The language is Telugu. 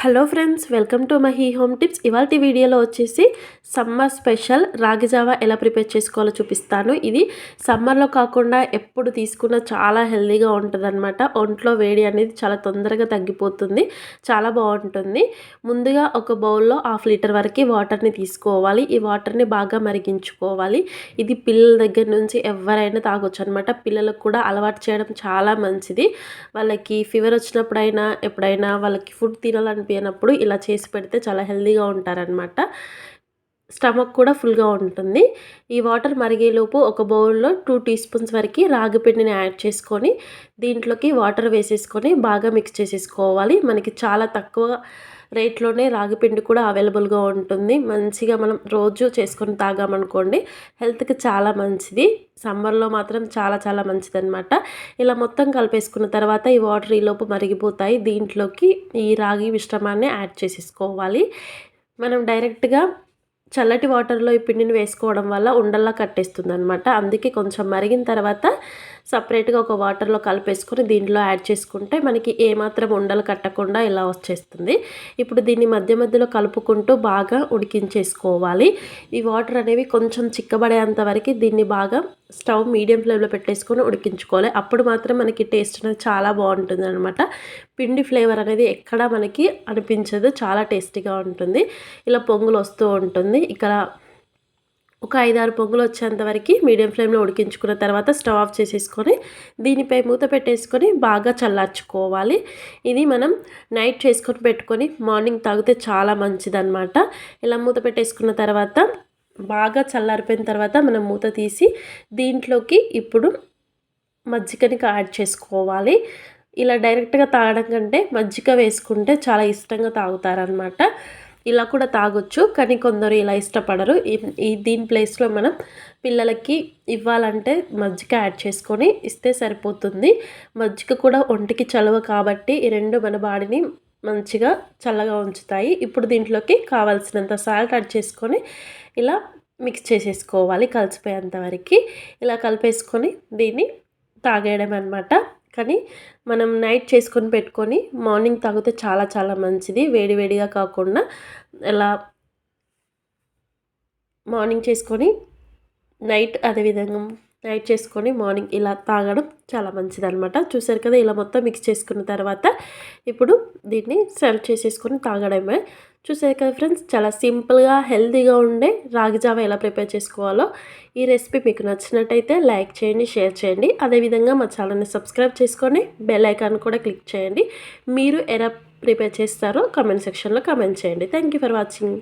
Hello friends welcome to my he home tips. ఇవాళ వీడియోలో వచ్చేసి సమ్మర్ స్పెషల్ రాగి జావా ఎలా ప్రిపేర్ చేసుకోవాలో చూపిస్తాను. ఇది సమ్మర్లో కాకుండా ఎప్పుడు తీసుకున్న చాలా హెల్దీగా ఉంటుంది ఒంట్లో వేడి అనేది చాలా తొందరగా తగ్గిపోతుంది చాలా బాగుంటుంది. ముందుగా ఒక బౌల్లో హాఫ్ లీటర్ వరకు వాటర్ని తీసుకోవాలి. ఈ వాటర్ని బాగా మరిగించుకోవాలి. ఇది పిల్లల దగ్గర నుంచి ఎవరైనా తాగొచ్చు అనమాట పిల్లలకు కూడా అలవాటు చేయడం చాలా మంచిది. వాళ్ళకి ఫీవర్ వచ్చినప్పుడైనా ఎప్పుడైనా వాళ్ళకి ఫుడ్ తినాలని అనిపించినప్పుడు ఇలా చేసి పెడితే చాలా హెల్దీగా ఉంటారనమాట స్టమక్ కూడా ఫుల్గా ఉంటుంది. ఈ వాటర్ మరిగేలోపు ఒక బౌల్లో టూ టీ స్పూన్స్ వరకు రాగి పిండిని యాడ్ చేసుకొని దీంట్లోకి వాటర్ వేసేసుకొని బాగా మిక్స్ చేసేసుకోవాలి. మనకి చాలా తక్కువ రేట్లోనే రాగిపిండి కూడా అవైలబుల్గా ఉంటుంది. మంచిగా మనం రోజు చేసుకొని తాగామనుకోండి హెల్త్కి చాలా మంచిది. సమ్మర్లో మాత్రం చాలా చాలా మంచిది అనమాట ఇలా మొత్తం కలిపేసుకున్న తర్వాత ఈ వాటర్ ఈలోపు మరిగిపోతాయి. దీంట్లోకి ఈ రాగి మిశ్రమాన్ని యాడ్ చేసేసుకోవాలి. మనం డైరెక్ట్గా చల్లటి వాటర్లో ఈ పిండిని వేసుకోవడం వల్ల ఉండల్లా కట్టేస్తుంది అనమాట అందుకే కొంచెం మరిగిన తర్వాత సపరేట్గా ఒక వాటర్లో కలిపేసుకొని దీంట్లో యాడ్ చేసుకుంటే మనకి ఏమాత్రం ఉండలు కట్టకుండా ఇలా వచ్చేస్తుంది. ఇప్పుడు దీన్ని మధ్య మధ్యలో కలుపుకుంటూ బాగా ఉడికించేసుకోవాలి. ఈ వాటర్ అనేవి కొంచెం చిక్కబడేంత వరకు దీన్ని బాగా స్టవ్ మీడియం ఫ్లేమ్లో పెట్టేసుకొని ఉడికించుకోవాలి. అప్పుడు మాత్రం మనకి టేస్ట్ అనేది చాలా బాగుంటుంది అనమాట పిండి ఫ్లేవర్ అనేది ఎక్కడా మనకి అనిపించదు. చాలా టేస్టీగా ఉంటుంది. ఇలా పొంగులు వస్తూ ఉంటుంది. ఇక్కడ ఒక ఐదారు పొంగులు వచ్చేంత వరకు మీడియం ఫ్లేమ్లో ఉడికించుకున్న తర్వాత స్టవ్ ఆఫ్ చేసేసుకొని దీనిపై మూత పెట్టేసుకొని బాగా చల్లార్చుకోవాలి. ఇది మనం నైట్ చేసుకొని పెట్టుకొని మార్నింగ్ తాగితే చాలా మంచిదన్నమాట. ఇలా మూత పెట్టేసుకున్న తర్వాత బాగా చల్లారిపోయిన తర్వాత మనం మూత తీసి దీంట్లోకి ఇప్పుడు మజ్జిగని యాడ్ చేసుకోవాలి. ఇలా డైరెక్ట్గా తాగడం కంటే మజ్జిగ వేసుకుంటే చాలా ఇష్టంగా తాగుతారనమాట ఇలా కూడా తాగొచ్చు కానీ కొందరు ఇలా ఇష్టపడరు. ఈ దీని ప్లేస్లో మనం పిల్లలకి ఇవ్వాలంటే మజ్జిగ యాడ్ చేసుకొని ఇస్తే సరిపోతుంది. మజ్జిగ కూడా ఒంటికి చలువ కాబట్టి ఈ రెండు మన బాడీని మంచిగా చల్లగా ఉంచుతాయి. ఇప్పుడు దీంట్లోకి కావాల్సినంత సాల్ట్ యాడ్ చేసుకొని ఇలా మిక్స్ చేసేసుకోవాలి కలిసిపోయేంత వరకు. ఇలా కలిపేసుకొని దీన్ని తాగేయడం అనమాట కానీ మనం నైట్ చేసుకొని పెట్టుకొని మార్నింగ్ తాగితే చాలా చాలా మంచిది. వేడివేడిగా కాకుండా ఎలా మార్నింగ్ చేసుకొని నైట్ అదేవిధంగా నైట్ చేసుకొని మార్నింగ్ ఇలా తాగడం చాలా మంచిదనమాట చూసారు కదా ఇలా మొత్తం మిక్స్ చేసుకున్న తర్వాత ఇప్పుడు దీన్ని సర్వ్ చేసేసుకొని తాగడమే. చూసారు కదా ఫ్రెండ్స్ చాలా సింపుల్గా హెల్తీగా ఉండే రాగిజావ ఎలా ప్రిపేర్ చేసుకోవాలో ఈ రెసిపీ మీకు నచ్చినట్టయితే లైక్ చేయండి షేర్ చేయండి. అదేవిధంగా మా ఛానల్ని సబ్స్క్రైబ్ చేసుకొని బెల్ ఐకాన్ కూడా క్లిక్ చేయండి. మీరు ఎలా ప్రిపేర్ చేస్తారో కమెంట్ సెక్షన్లో కమెంట్ చేయండి. Thank for watching.